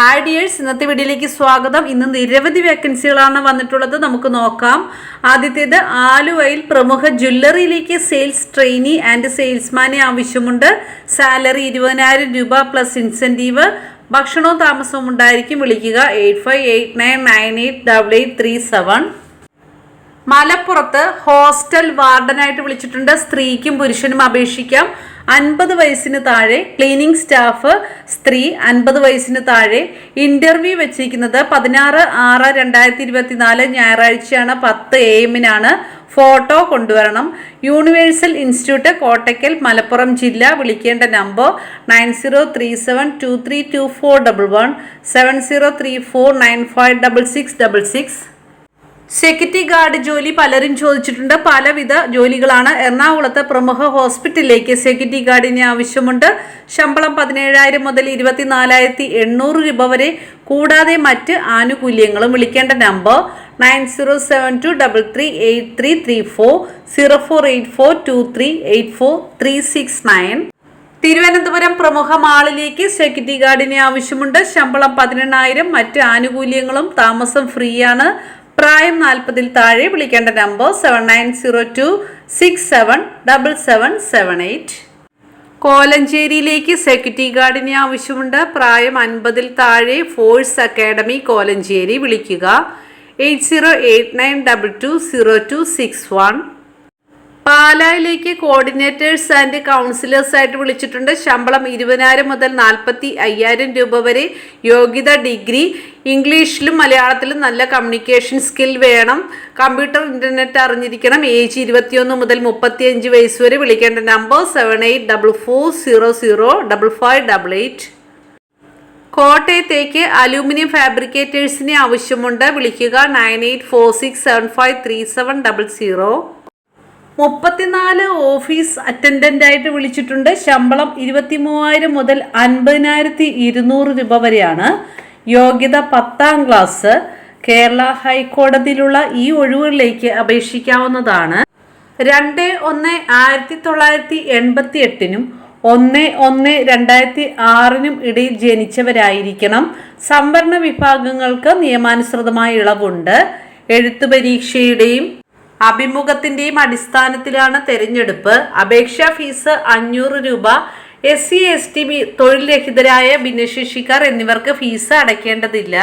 Hi dears ഇന്നത്തെ വീഡിയോയിലേക്ക് സ്വാഗതം. ഇന്ന് നിരവധി വേക്കൻസികളാണ് വന്നിട്ടുള്ളത്. നമുക്ക് നോക്കാം. ആദ്യത്തേത് ആലുവയിൽ പ്രമുഖ ജ്വല്ലറിയിലേക്ക് സെയിൽസ് ട്രെയിനി ആൻഡ് സെയിൽസ്മാനെ ആവശ്യമുണ്ട്. സാലറി ഇരുപതിനായിരം രൂപ പ്ലസ് ഇൻസെന്റീവ് ഭക്ഷണവും താമസവും ഉണ്ടായിരിക്കും. വിളിക്കുക eight five eight nine nine eight double eight three seven മലപ്പുറത്ത് ഹോസ്റ്റൽ വാർഡനായിട്ട് വിളിച്ചിട്ടുണ്ട്. സ്ത്രീക്കും പുരുഷനും അപേക്ഷിക്കാം. അൻപത് വയസ്സിന് താഴെ ക്ലീനിങ് സ്റ്റാഫ് സ്ത്രീ അൻപത് വയസ്സിന് താഴെ ഇന്റർവ്യൂ വെച്ചിരിക്കുന്നത് പതിനാറ് ആറ് രണ്ടായിരത്തി ഇരുപത്തിനാല് ഞായറാഴ്ചയാണ് പത്ത് എ എമ്മിനാണ് ഫോട്ടോ കൊണ്ടുവരണം. യൂണിവേഴ്സൽ ഇൻസ്റ്റിറ്റ്യൂട്ട് കോട്ടയ്ക്കൽ മലപ്പുറം ജില്ല. വിളിക്കേണ്ട number nine zero three seven two three two four double one seven zero three four nine five double six double six. Security guard ജോലി പലരും ചോദിച്ചിട്ടുണ്ട്. പലവിധ ജോലികളാണ് എറണാകുളത്തെ പ്രമുഖ ഹോസ്പിറ്റലിലേക്ക് സെക്യൂരിറ്റി ഗാർഡിന് ആവശ്യമുണ്ട്. ശമ്പളം പതിനേഴായിരം മുതൽ ഇരുപത്തിനാലായിരത്തി എണ്ണൂറ് രൂപ വരെ കൂടാതെ മറ്റ് ആനുകൂല്യങ്ങളും. വിളിക്കേണ്ട number nine zero seven two double three eight three three four zero four eight four two three eight four three six nine. Thiruvananthapuram പ്രമുഖ മാളിലേക്ക് സെക്യൂരിറ്റി ഗാർഡിന് ആവശ്യമുണ്ട്. ശമ്പളം പതിനെണ്ണായിരം മറ്റ് ആനുകൂല്യങ്ങളും താമസം ഫ്രീയാണ്. പ്രായം നാൽപ്പതിൽ താഴെ വിളിക്കേണ്ട number seven nine zero two six seven double seven seven eight കോലഞ്ചേരിയിലേക്ക് security ഗാർഡിന് ആവശ്യമുണ്ട്. പ്രായം അൻപതിൽ താഴെ ഫോഴ്സ് അക്കാഡമി കോലഞ്ചേരി വിളിക്കുക. Eight zero eight nine double two zero two six one പാലായിലേക്ക് coordinators and counsellors ആയിട്ട് വിളിച്ചിട്ടുണ്ട്. ശമ്പളം ഇരുപതിനായിരം മുതൽ നാൽപ്പത്തി അയ്യായിരം രൂപ വരെ യോഗ്യത ഡിഗ്രി. ഇംഗ്ലീഷിലും മലയാളത്തിലും നല്ല കമ്മ്യൂണിക്കേഷൻ സ്കിൽ വേണം. കമ്പ്യൂട്ടർ ഇന്റർനെറ്റ് അറിഞ്ഞിരിക്കണം. ഏജ് ഇരുപത്തിയൊന്ന് മുതൽ മുപ്പത്തിയഞ്ച് വയസ്സ് വരെ വിളിക്കേണ്ട number seven eight double four zero zero double five double eight കോട്ടയത്തേക്ക് aluminium ഫാബ്രിക്കേറ്റേഴ്സിനെ ആവശ്യമുണ്ട്. വിളിക്കുക nine eight four six seven five three seven double zero മുപ്പത്തിനാല് ഓഫീസ് അറ്റൻഡന്റ് ആയിട്ട് വിളിച്ചിട്ടുണ്ട്. ശമ്പളം ഇരുപത്തി മൂവായിരം മുതൽ അൻപതിനായിരത്തി ഇരുന്നൂറ് രൂപ വരെയാണ്. യോഗ്യത പത്താം ക്ലാസ് കേരള ഹൈക്കോടതിയിലുള്ള ഈ ഒഴിവുകളിലേക്ക് അപേക്ഷിക്കാവുന്നതാണ്. രണ്ട് ഒന്ന് ആയിരത്തി തൊള്ളായിരത്തി എൺപത്തി എട്ടിനും ഒന്ന് ഒന്ന് രണ്ടായിരത്തി ആറിനും ഇടയിൽ ജനിച്ചവരായിരിക്കണം. സംവരണ വിഭാഗങ്ങൾക്ക് നിയമാനുസൃതമായ ഇളവുണ്ട്. എഴുത്തു പരീക്ഷയുടെയും അഭിമുഖത്തിന്റെയും അടിസ്ഥാനത്തിലാണ് തെരഞ്ഞെടുപ്പ്. അപേക്ഷാ ഫീസ് അഞ്ഞൂറ് രൂപ. എസ് സി എസ് ടി തൊഴിൽ രഹിതരായ ഭിന്നശേഷിക്കാർ എന്നിവർക്ക് ഫീസ് അടയ്ക്കേണ്ടതില്ല.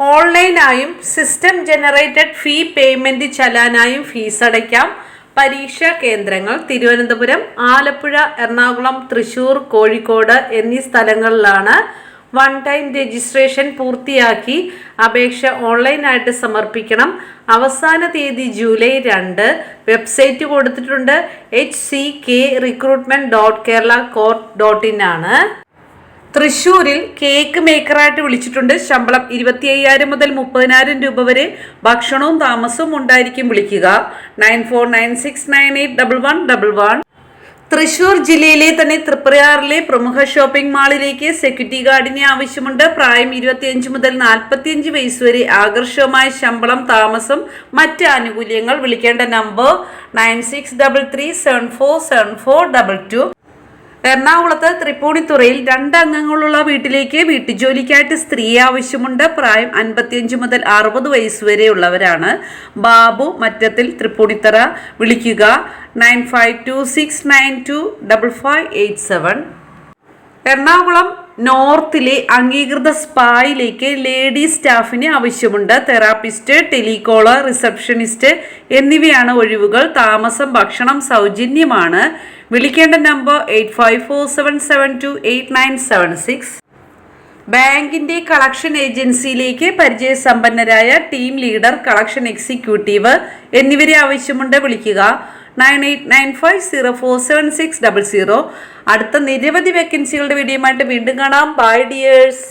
ഓൺലൈനായും സിസ്റ്റം ജനറേറ്റഡ് ഫീ പേയ്മെന്റ് ചലാനായും ഫീസ് അടയ്ക്കാം. പരീക്ഷാ കേന്ദ്രങ്ങൾ തിരുവനന്തപുരം ആലപ്പുഴ എറണാകുളം തൃശൂർ കോഴിക്കോട് എന്നീ സ്ഥലങ്ങളിലാണ് വൺ ടൈം രജിസ്ട്രേഷൻ പൂർത്തിയാക്കി അപേക്ഷ ഓൺലൈനായിട്ട് സമർപ്പിക്കണം. അവസാന തീയതി ജൂലൈ രണ്ട്. വെബ്സൈറ്റ് കൊടുത്തിട്ടുണ്ട്. H C K recruitment dot Kerala court dot in ആണ്. തൃശ്ശൂരിൽ കേക്ക് മേക്കറായിട്ട് വിളിച്ചിട്ടുണ്ട്. ശമ്പളം ഇരുപത്തി അയ്യായിരം മുതൽ മുപ്പതിനായിരം രൂപ വരെ ഭക്ഷണവും താമസവും ഉണ്ടായിരിക്കും വിളിക്കുക. Nine four nine six nine eight double one double one. Thrissur ജില്ലയിലെ തന്നെ തൃപ്രയാറിലെ പ്രമുഖ ഷോപ്പിംഗ് മാളിലേക്ക് സെക്യൂരിറ്റി ഗാർഡിനെ ആവശ്യമുണ്ട്. പ്രായം ഇരുപത്തിയഞ്ച് മുതൽ നാൽപ്പത്തിയഞ്ച് വയസ്സ് വരെ ആകർഷകമായ ശമ്പളം താമസം മറ്റ് ആനുകൂല്യങ്ങൾ വിളിക്കേണ്ട number nine six double three seven four seven four double two. എറണാകുളത്ത് തൃപ്പൂണിത്തുറയിൽ രണ്ടംഗങ്ങളുള്ള വീട്ടിലേക്ക് വീട്ടുജോലിക്കായിട്ട് സ്ത്രീ ആവശ്യമുണ്ട്. പ്രായം അൻപത്തിയഞ്ച് മുതൽ അറുപത് വയസ്സ് വരെയുള്ളവരാണ്. ബാബു മറ്റത്തിൽ തൃപ്പൂണിത്തറ. വിളിക്കുക nine five two six nine two double five eight seven. Ernakulam നോർത്തിലെ അംഗീകൃത സ്പായിലേക്ക് ലേഡി സ്റ്റാഫിന് ആവശ്യമുണ്ട്. തെറാപ്പിസ്റ്റ് ടെലികോളർ റിസപ്ഷനിസ്റ്റ് എന്നിവയാണ് ഒഴിവുകൾ. താമസം ഭക്ഷണം സൗജന്യമാണ്. വിളിക്കേണ്ട number eight five four seven seven two eight nine seven six. ബാങ്കിന്റെ കളക്ഷൻ ഏജൻസിയിലേക്ക് പരിചയസമ്പന്നരായ ടീം ലീഡർ കളക്ഷൻ എക്സിക്യൂട്ടീവ് എന്നിവരെ ആവശ്യമുണ്ട് വിളിക്കുക. Nine eight nine five zero four seven six double zero. അടുത്ത നിരവധി വേക്കൻസികളുടെ വീഡിയോയുമായിട്ട് വീണ്ടും കാണാം. Bye dears.